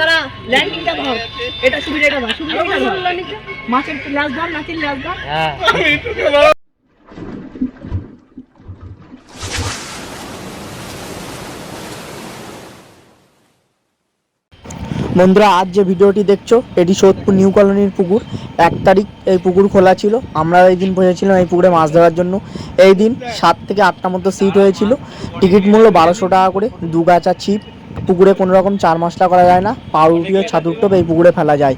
দাঁড়া ল্যান্ডিংটা ধর। এটা সুবিধা এটা ধর। সুবিধা এটা ধর মাছের ধর লাশ ধর। বন্ধুরা আজ যে ভিডিওটি দেখছ এটি সোদপুর নিউ কলোনির পুকুর। এক তারিখ এই পুকুর খোলা ছিল। আমরা এই দিন বসেছিলাম এই পুকুরে মাছ ধরার জন্য। এই দিন সাত থেকে আটটা মতো সিট হয়েছিল। টিকিট মূল্য বারোশো টাকা করে। দু গাছা ছিপ পুকুরে কোনো রকম চার মশলা করা যায় না পাউরুটি ও ছাতুর টোপ এই পুকুরে ফেলা যায়।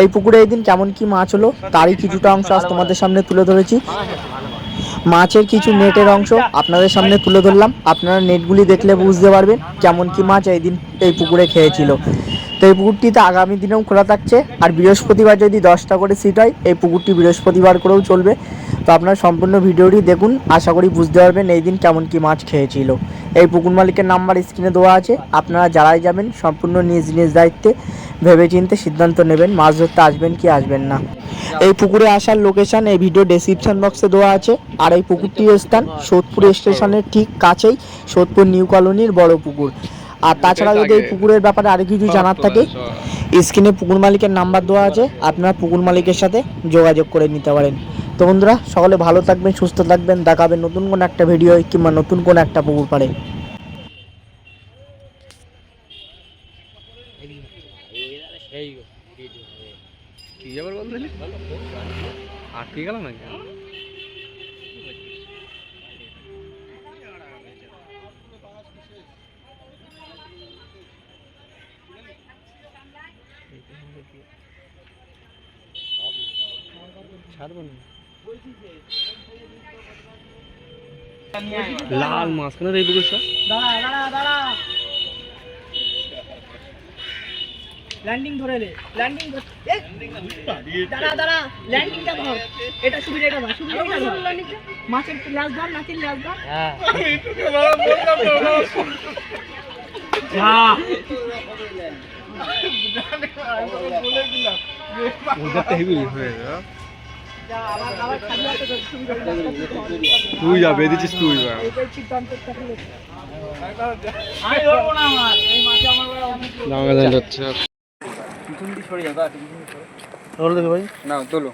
এই পুকুরে এই দিন কেমন কি মাছ হলো, তারই কিছুটা অংশ আজ তোমাদের সামনে তুলে ধরেছি। মাছের কিছু নেটের অংশ আপনাদের সামনে তুলে ধরলাম, আপনারা নেটগুলি দেখলে বুঝতে পারবেন কেমন কি মাছ এই দিন এই পুকুরে খেয়েছিল। তো এই পুকুরটিতে আগামী দিনেও খোলা থাকছে, আর বৃহস্পতিবার যদি দশটা করে সিট হয়, এই পুকুরটি বৃহস্পতিবার করেও চলবে। তো আপনারা সম্পূর্ণ ভিডিওটি দেখুন, আশা করি বুঝতে পারবেন এই দিন কেমন কি মাছ খেয়েছিল। এই পুকুর মালিকের নাম্বার স্ক্রিনে দেওয়া আছে, আপনারা যারাই যাবেন, সম্পূর্ণ নিজ নিজ দায়িত্বে ভেবেচিন্তে সিদ্ধান্ত নেবেন, মাছ ধরতে আসবেন কি আসবেন না। এই পুকুরে আসার লোকেশান এই ভিডিও ডেসক্রিপশন বক্সে দেওয়া আছে, আর এই পুকুরটির স্থান সোদপুর স্টেশনের ঠিক কাছেই সোদপুর নিউ কলোনির বড় পুকুর। আর তাছাড়া যদি এই পুকুরের ব্যাপারে আরও কিছু জানার থাকে, স্ক্রিনে পুকুর মালিকের নাম্বার দেওয়া আছে, আপনারা পুকুর মালিকের সাথে যোগাযোগ করে নিতে পারেন। তো বন্ধুরা, সকলে ভালো থাকবেন, সুস্থ থাকবেন। দেখাবেন নতুন কোনো একটা ভিডিও কিংবা নতুন কোনো একটা পুকুর পাড়ে। ছাড়বো না। লাল মাছ কেন এই পুকুরটা দাঁড়া দাঁড়া দাঁড়া ল্যান্ডিং ধরে নে। ল্যান্ডিং দাঁড়া দাঁড়া ল্যান্ডিংটা ধর। এটা সুবিধা এটা ধর সুবিধা এটা ধর। মাছের লাশ ধর মাছের লাশ ধর। ওদেরটা হেভি হয়ে যাবে। তুই যা বেঁধেছিস তুই দেখো ভাই। না তোলো।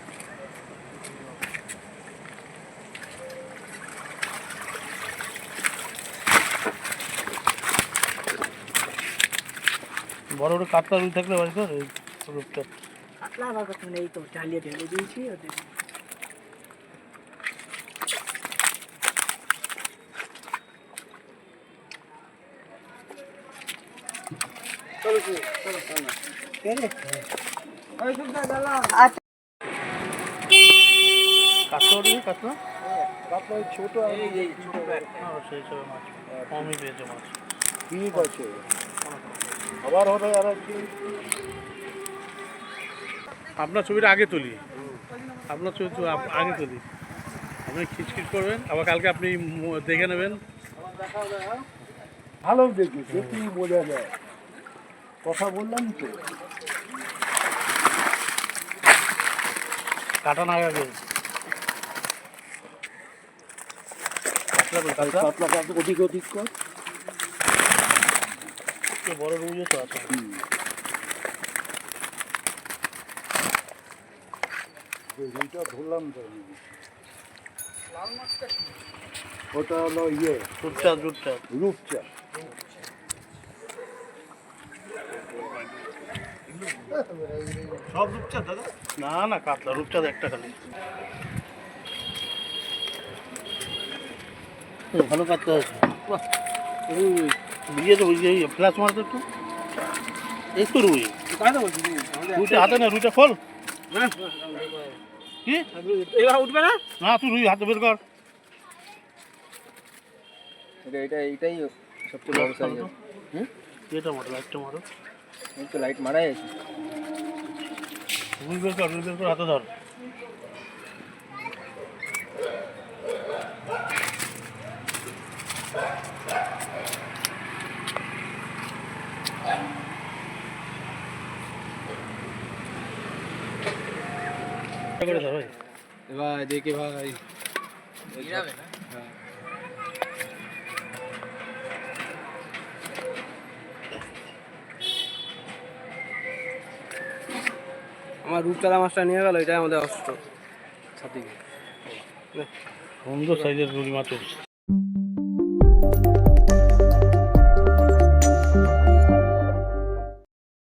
বড় বড় কাতলা রুই থাকলে বাড়ি কর এই রূপটা। কাতলা আবার কথা নেই তো চালিয়ে ঢেলে দিয়েছি ওদের আচ্ছা কাতলা ওটা কাতলা কাতলা ঠিক আছে আবার আর আপনার ছবিটা আগে তুলি। আপনার ছবি আগে তুলি। আপনি খিচখিচ করবেন, আবার কালকে আপনি দেখে নেবেন। ভালো দেখি বোঝা যায়। কথা বললাম তো। কাটা না ওদিক কর। একটু বড় তো আছে। ধরলাম তো। ওটা হলো ইয়ে। রূপচাঁদ রূপচাঁদ। রূপচা সব রূপচাঁদ দাদা? না না কাতলা রূপচাঁদ একটা খালি। ভালো কাতলা আছে। বাহ বিয়ে তো বুঝিয়ে ফ্ল্যাশ মারতো একটু। একটু রুই। রুইটা হাতে না রুইটা ফল কি? এবার উঠবে না না তুই রুই হাতে বের কর। এটা এটা এইটাই সবচেয়ে বড় সাইজ হুম? এটা মারো লাইটটা মারো। এই তো লাইট মারাই আছে। রুই বের কর রুই বের কর হাতে ধর। করে ধর ভাই। ভাই দেখে ভাই আমার রূপচাঁদা মাছটা নিয়ে গেল এটাই আমাদের অস্ত্র সাথী সুন্দর সাইজের রুই মাছ